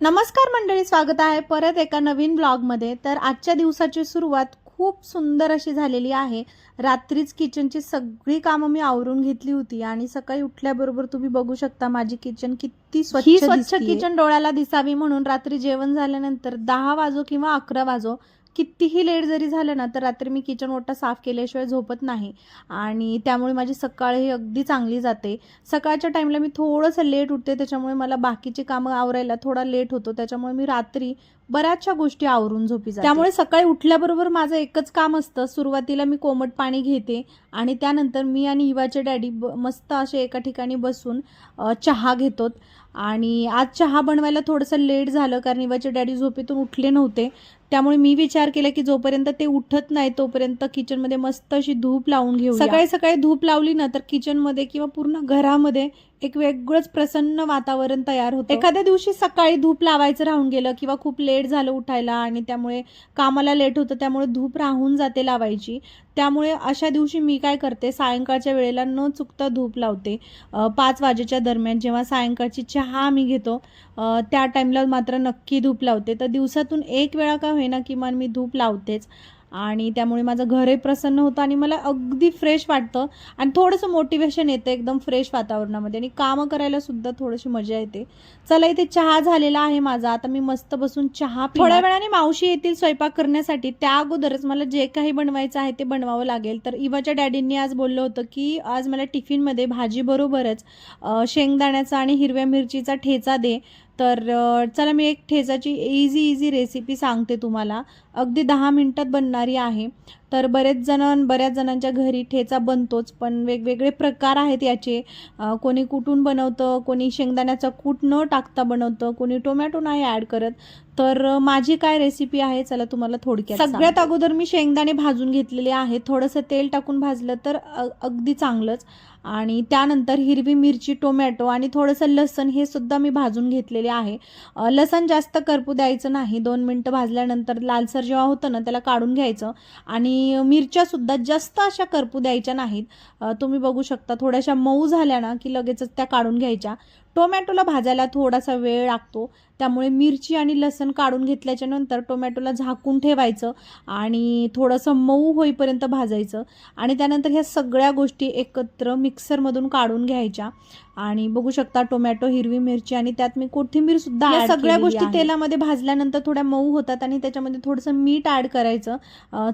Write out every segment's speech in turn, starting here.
नमस्कार मंडळी स्वागत आहे परत एका नवीन ब्लॉगमध्ये तर आजच्या दिवसाची सुरुवात खूप सुंदर अशी झालेली आहे रात्रीच किचनची सगळी कामं मी आवरून घेतली होती आणि सकाळी उठल्याबरोबर तुम्ही बघू शकता माझी किचन किती स्वच्छ स्वच्छ. किचन डोळ्याला दिसावी म्हणून रात्री जेवण झाल्यानंतर दहा वाजो किंवा अकरा वाजो कितीही लेट जरी झालं ना तर रात्री मी किचन ओटा साफ केल्याशिवाय झोपत नाही. आणि त्यामुळे माझी सकाळ ही अगदी चांगली जाते. सकाळच्या टाईमला मी थोडंसं लेट उठते त्याच्यामुळे मला बाकीची कामं आवरायला थोडा लेट होतो. त्याच्यामुळे मी रात्री बऱ्याचशा गोष्टी आवरून झोपी जाते. त्यामुळे सकाळी उठल्याबरोबर माझं एकच काम असतं. सुरुवातीला मी कोमट पाणी घेते आणि त्यानंतर मी आणि इवाचे डॅडी ब मस्त असे एका ठिकाणी बसून चहा घेतो आणि आज चहा बनवायला थोडंसं लेट झालं कारण इवाचे डॅडी झोपेतून उठले नव्हते. त्यामुळे मी विचार केला की जोपर्यंत ते उठत नाही तोपर्यंत किचनमध्ये मस्त अशी धूप लावून घेऊ सकाळी सकाळी धूप लावली ना तर किचनमध्ये किंवा पूर्ण घरामध्ये एक वेगळंच प्रसन्न वातावरण तयार होतं. एखाद्या दिवशी सकाळी धूप लावायचं राहून गेलं किंवा खूप लेट झालं उठायला आणि त्यामुळे कामाला लेट होतं त्यामुळे धूप राहून जाते लावायची. त्यामुळे अशा दिवशी मी काय करते सायंकाळच्या वेळेला न चुकता धूप लावते. पाच वाजेच्या दरम्यान जेव्हा सायंकाळची चहा आम्ही घेतो त्या टाईमला मात्र नक्की धूप लावते. तर दिवसातून एक वेळा का होईना किमान मी धूप लावतेच. आणि त्यामुळे माझं घरही प्रसन्न होतं आणि मला अगदी फ्रेश वाटतं. आणि थोडंसं मोटिवेशन येतं एकदम फ्रेश वातावरणामध्ये आणि कामं करायला सुद्धा थोडीशी मजा येते. चला इथे चहा झालेला आहे माझा. आता मी मस्त बसून चहा थोड्या वेळाने मावशी येतील स्वयंपाक करण्यासाठी. त्या अगोदरच मला जे काही बनवायचं आहे ते बनवावं लागेल. तर इवाच्या डॅडींनी आज बोललं होतं की आज मला टिफिनमध्ये भाजी बरोबरच शेंगदाण्याचा आणि हिरव्या मिरचीचा ठेचा दे. तर चला मी एक ठेचाची इझी इझी रेसिपी सांगते तुम्हाला. अगदी दहा मिनटात बनणारी आहे. तर बरेच जण बऱ्याच जणांच्या घरी ठेचा बनतोच पण वेगवेगळे प्रकार आहेत याचे. कोणी कुटून बनवतं कोणी शेंगदाण्याचा कूट न टाकता बनवतं कोणी टोमॅटो नाही ॲड करत. तर माझी काय रेसिपी आहे चला तुम्हाला थोडक्यात सगळ्यात अगोदर मी शेंगदाणे भाजून घेतलेले आहे थोडंसं तेल टाकून भाजलं तर अगदी चांगलंच. आणि त्यानंतर हिरवी मिरची टोमॅटो आणि थोडंसं लसण हे सुद्धा मी भाजून घेतलेले आहे. लसण जास्त करपू द्यायचं नाही. दोन मिनटं भाजल्यानंतर लालसर जेव्हा होतं ना त्याला काढून घ्यायचं. आणि मिरच्या सुद्धा जास्त अशा करपू द्यायच्या नाहीत. तुम्ही बघू शकता थोड्याशा मऊ झाल्या ना की लगेचच त्या काढून घ्यायच्या. टोमॅटोला भाजायला थोडासा वेळ लागतो. त्यामुळे मिरची आणि लसण काढून घेतल्याच्या नंतर टोमॅटोला झाकून ठेवायचं आणि थोडंसं मऊ होईपर्यंत भाजायचं. आणि त्यानंतर ह्या सगळ्या गोष्टी एकत्र मिक्सरमधून काढून घ्यायच्या. आणि बघू शकता टोमॅटो हिरवी मिरची आणि त्यात मी कोथिंबीर सुद्धा या सगळ्या गोष्टी तेलामध्ये भाजल्यानंतर थोड्या मऊ होतात आणि त्याच्यामध्ये थोडंसं मीठ ॲड करायचं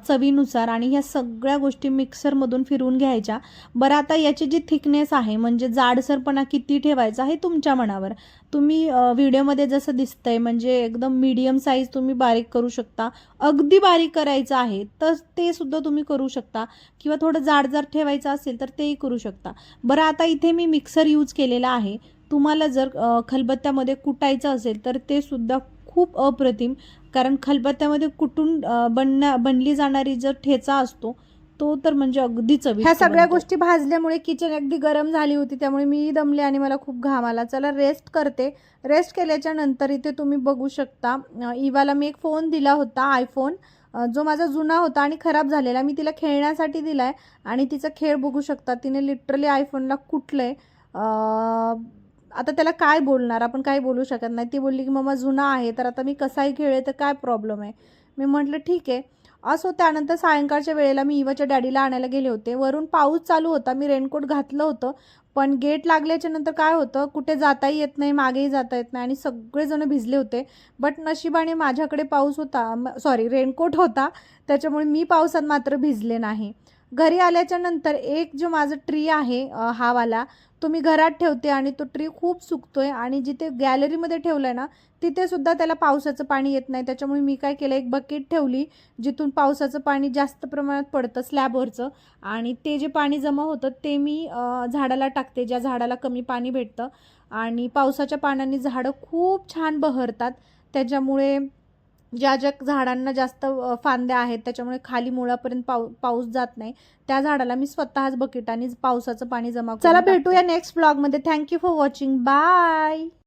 चवीनुसार आणि ह्या सगळ्या गोष्टी मिक्सरमधून फिरवून घ्यायच्या. बरं आता याची जी थिकनेस आहे म्हणजे जाडसरपणा किती ठेवायचा हे तुमच्या मनावर. तुम्ही व्हिडिओमध्ये जसं दिसतंय म्हणजे एकदम मीडियम साईज तुम्ही बारीक करू शकता. अगदी बारीक करायचं आहे तर ते सुद्धा तुम्ही करू शकता. किंवा थोडं जाड जर ठेवायचं असेल तर तेही करू शकता. बरं आता इथे मी मिक्सर यूज केलेला आहे. तुम्हाला जर खलबत्त्यामध्ये कुटायचं असेल तर ते सुद्धा खूप अप्रतिम. कारण खलबत्त्यामध्ये कुटून बनण्या बनली जाणारी जर ठेचा असतो तो तर म्हणजे अगदी चविष्ट ह्या सगळ्या. गोष्टी भाजल्यामुळे किचन अगदी गरम झाली होती त्यामुळे मी दमले आणि मला खूप घाम आला. चला रेस्ट करते. रेस्ट केल्याच्यानंतर इथे तुम्ही बघू शकता इवाला मी एक फोन दिला होता आयफोन जो माझा जुना होता आणि खराब झालेला. मी तिला खेळण्यासाठी दिलाय आणि तिचा खेळ बघू शकता. तिने लिटरली आयफोनला कुठलंय आता त्याला काय बोलणार? आपण काही बोलू शकत नाही. ती बोलली की मम्मा जुना आहे तर आता मी कसाही खेळे तर काय प्रॉब्लेम आहे? मी म्हटलं ठीक आहे. असो त्यानंतर सायंकाळच्या वेळेला मी इवाच्या डॅडीला आणायला गेले होते. वरून पाऊस चालू होता. मी रेनकोट घातलं होतं. पण गेट लागल्याच्या नंतर काय होतं? कुठे जाताही येत नाही मागेही जाता येत नाही आणि सगळेजण भिजले होते. बट नशिबाने माझ्याकडे पाऊस होता. सॉरी रेनकोट होता. त्याच्यामुळे मी पावसात मात्र भिजले नाही. घरी आल्याच्यानंतर एक जो माझं ट्री आहे हावाला तो मी घरात ठेवते आणि तो ट्री खूप सुकतोय आणि जिथे गॅलरीमध्ये ठेवलाय ना तिथेसुद्धा त्याला पावसाचं पाणी येत नाही. त्याच्यामुळे मी काय केलं एक बकेट ठेवली जिथून पावसाचं पाणी जास्त प्रमाणात पडतं स्लॅबवरचं आणि ते जे पाणी जमा होतं ते मी झाडाला टाकते ज्या झाडाला कमी पाणी भेटतं. आणि पावसाच्या पाण्याने झाडं खूप छान बहरतात. त्याच्यामुळे ज्या ज्या झाडांना जास्त फांद्या आहेत त्याच्यामुळे खाली मुळापर्यंत पाऊ पाऊस जात नाही त्या झाडाला मी स्वतःच बकेटाने पावसाचं पाणी जमा चला. भेटूया नेक्स्ट ब्लॉगमध्ये थँक्यू फॉर वॉचिंग बाय